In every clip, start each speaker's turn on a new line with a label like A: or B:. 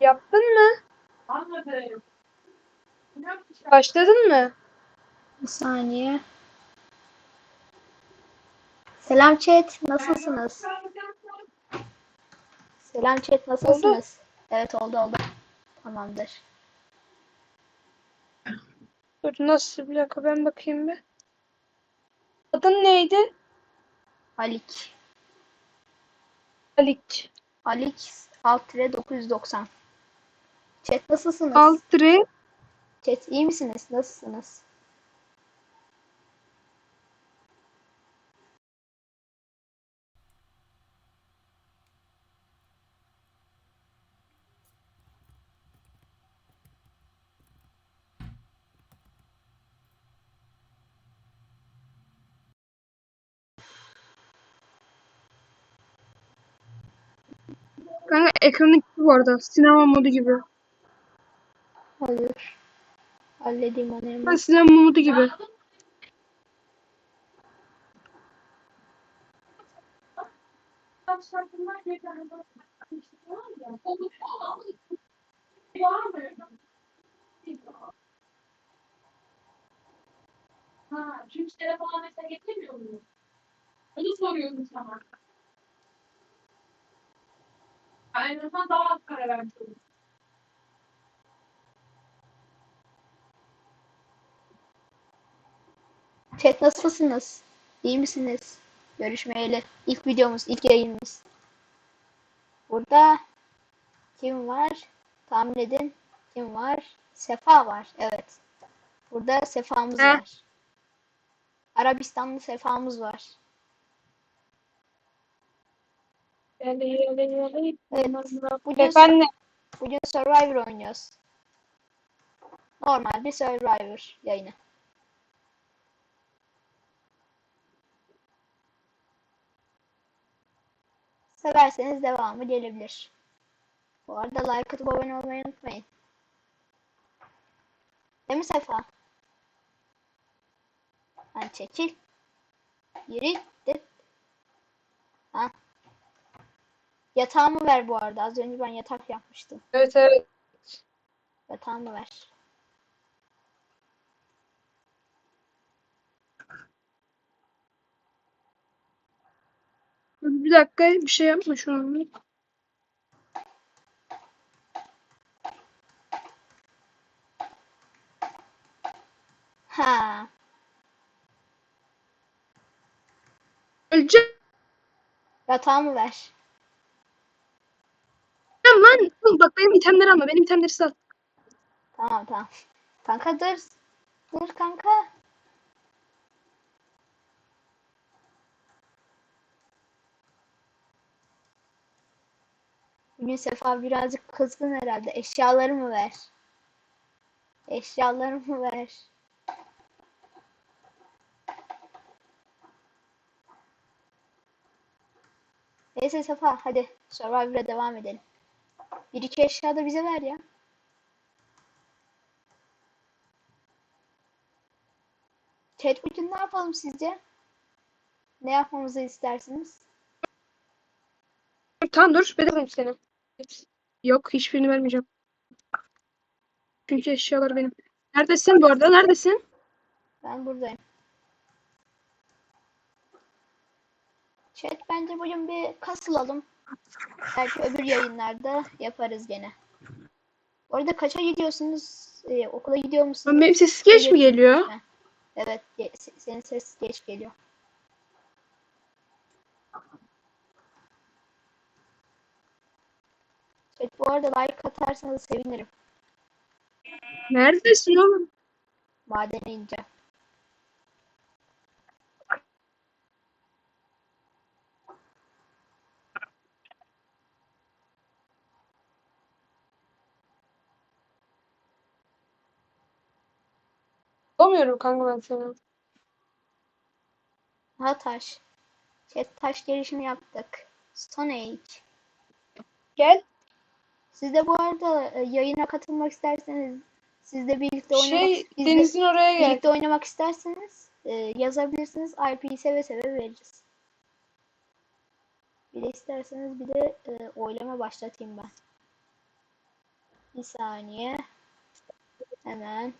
A: Yaptın mı?
B: Anladım.
A: Başladın mı?
C: Bir saniye. Selam chat, nasılsınız? Selam chat, nasılsınız? Evet oldu oldu. Tamamdır.
A: Dur nasıl bir dakika ben bakayım bir. Adın neydi?
C: Alik.
A: Alik.
C: Alik alt tire 990. Chat nasılsınız?
A: Altri.
C: Chat iyi misiniz? Nasılsınız?
A: Kanka ekranı gibi bu arada. Sinema modu gibi.
C: Hayır. Halledeyim onu
A: Ben sinema modu gibi.
B: Ha, çünkü telefona mesela getirmiyor muyum? Onu soruyorum sana. En azından daha az para vermiş olurum.
C: Chat nasılsınız? İyi misiniz? Görüşmeyeli. İlk videomuz, ilk yayınımız. Burada kim var? Tahmin edin. Kim var? Sefa var. Evet. Burada Sefa'mız
A: Heh.
C: var. Arabistanlı Sefa'mız var.
A: Evet.
C: Bugün,
A: Efendim.
C: bugün Survivor oynuyoruz. Normal bir Survivor yayını. Severseniz devamı gelebilir. Bu arada like atıp abone olmayı unutmayın. Değil mi Sefa? Lan çekil. Yürü. Dit. Ha. Yatağımı ver bu arada. Az önce ben yatak yapmıştım.
A: Evet evet.
C: Yatağımı ver.
A: Bir dakika bir şey yapma şu an.
C: Ha.
A: Öleceğim
C: Yatağımı ver.
A: lan. Oğlum Bak benim itemleri alma. Benim itemleri sal.
C: Tamam tamam. Kanka dur. Dur kanka. Bugün Sefa birazcık kızgın herhalde. Eşyalarımı ver. Eşyalarımı ver. Neyse Sefa hadi Survivor'a devam edelim. Bir iki eşya da bize ver ya. Bugün ne yapalım sizce? Ne yapmamızı istersiniz?
A: Tamam dur. Bedavayım seni. Yok hiçbirini vermeyeceğim. Çünkü eşyalar benim. Neredesin bu arada? Neredesin?
C: Ben buradayım. Chat bence bugün bir kasılalım. Belki öbür yayınlarda yaparız gene. Bu arada kaça gidiyorsunuz? Ee, okula gidiyor musunuz?
A: Benim sesim geç mi geliyor?
C: Evet, ge- se- senin ses geç geliyor. Chat bu arada like atarsanız sevinirim.
A: Neredesin oğlum?
C: Madene ineceğim.
A: Bulamıyorum kanka ben seni.
C: Ha taş. Chat taş gelişimi yaptık. Stone Age.
A: Gel.
C: Siz de bu arada e, yayına katılmak isterseniz siz de birlikte oynamak
A: Şey
C: biz de
A: denizin oraya gel.
C: birlikte oynamak isterseniz e, yazabilirsiniz. IP'yi seve seve veririz. Bir de isterseniz bir de e, oylama başlatayım ben. Bir saniye. Hemen.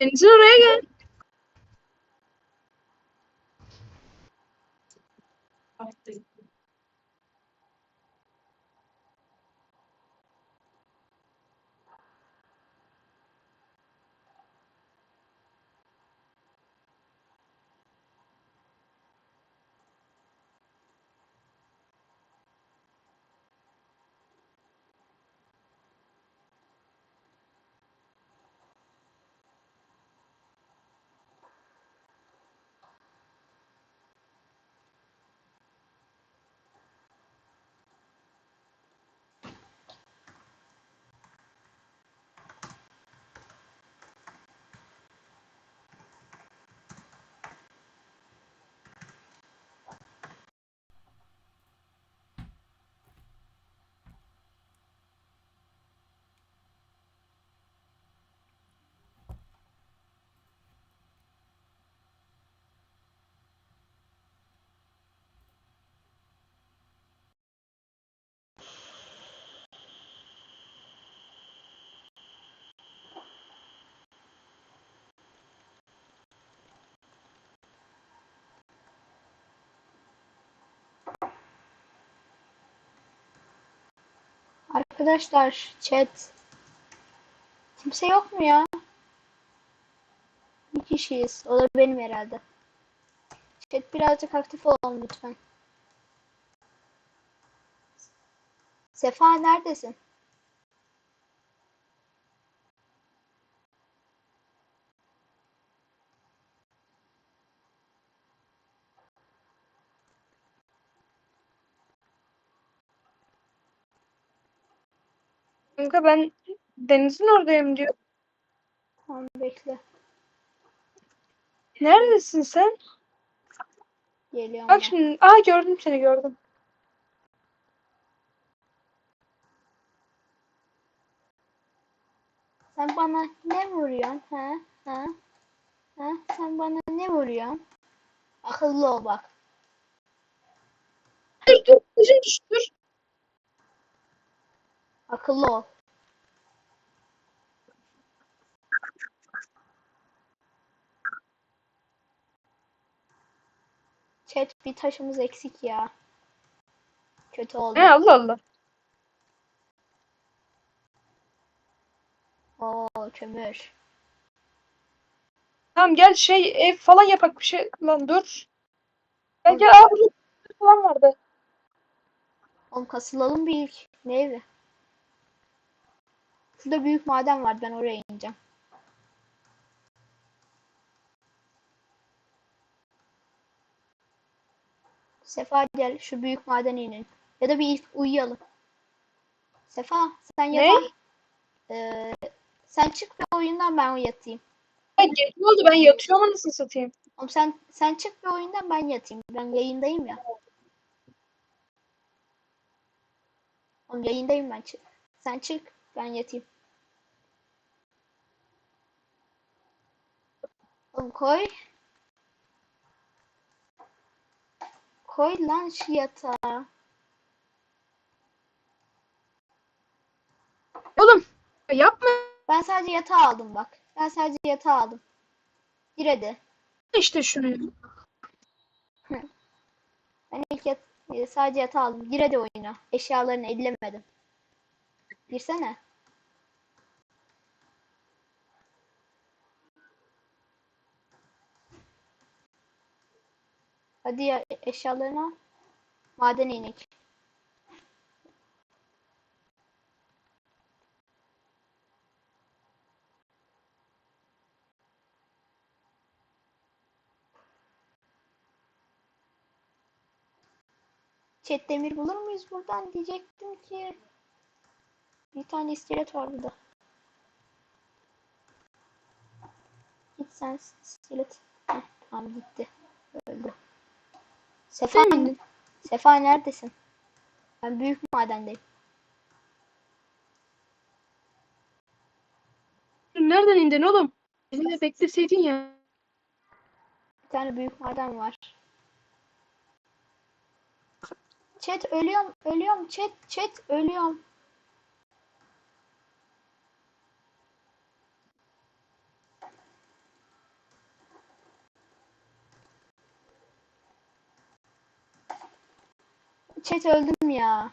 A: Deniz'in oraya gel.
C: Arkadaşlar chat. Kimse yok mu ya? Bir kişiyiz. O da benim herhalde. Chat birazcık aktif olun lütfen. Sefa neredesin?
A: Kanka ben Deniz'in oradayım diyor.
C: Tamam bekle.
A: Neredesin sen?
C: Geliyorum
A: Bak
C: ben.
A: şimdi. Aa gördüm seni gördüm.
C: Sen bana ne vuruyorsun? Ha? Ha? Ha? Sen bana ne vuruyorsun? Akıllı ol bak.
A: Dur dur. Kızım düştü. Dur.
C: Akıllı ol. Chat bir taşımız eksik ya. Kötü oldu.
A: He Allah Allah.
C: Oo kömür.
A: Tamam gel şey ev falan yapak bir şey. Lan dur. Gel gel. Aa burada falan vardı.
C: Oğlum kasılalım bir ilk. Ne evi? Şurada büyük maden var. Ben oraya ineceğim. Sefa gel şu büyük madene inin. Ya da bir uyuyalım. Sefa sen
A: Ne?
C: yatağa... Ee, sen çık bir oyundan ben yatayım.
A: Ya gece oldu ben yatıyorum anasını satayım.
C: Oğlum sen sen çık bir oyundan ben yatayım. Ben yayındayım ya. Oğlum yayındayım ben çık. Sen çık ben yatayım. Oğlum koy. Koy lan şu yatağa.
A: Oğlum ya yapma
C: Ben sadece yatağı aldım bak. Ben sadece yatağı aldım. Gir hadi.
A: işte şunu.
C: Ben ilk yat e, sadece yatağı aldım. Gir hadi oyuna. Eşyalarını ellemedim. Girsene. Hadi ya eşyalarını al. Madene inek. Chat demir bulur muyuz buradan diyecektim ki. Bir tane iskelet var burada. Git sen iskelet. Heh, tamam gitti. Öldü. Sefa,
A: miydin?
C: Sefa neredesin? Ben büyük madendeyim.
A: Nereden indin oğlum? De bekleseydin ya.
C: Bir tane büyük maden var. chat ölüyorum ölüyorum chat chat ölüyorum. Chat öldüm ya.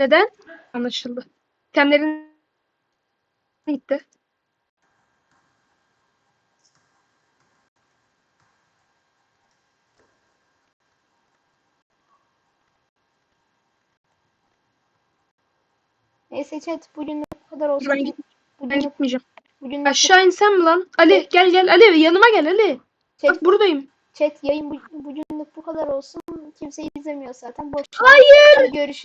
A: Neden? Anlaşıldı. Temlerin gitti.
C: Neyse chat bugünlük bu kadar olsun.
A: Ben, git- ben gitmeyeceğim.
C: bugünlük bu-
A: Aşağı insem lan? Ali gel gel Ali yanıma gel Ali.
C: chat,
A: Bak buradayım.
C: chat yayın bu, bugünlük bu kadar olsun. Kimse izlemiyor zaten. Boş.
A: Hayır.
C: Görüşürüz.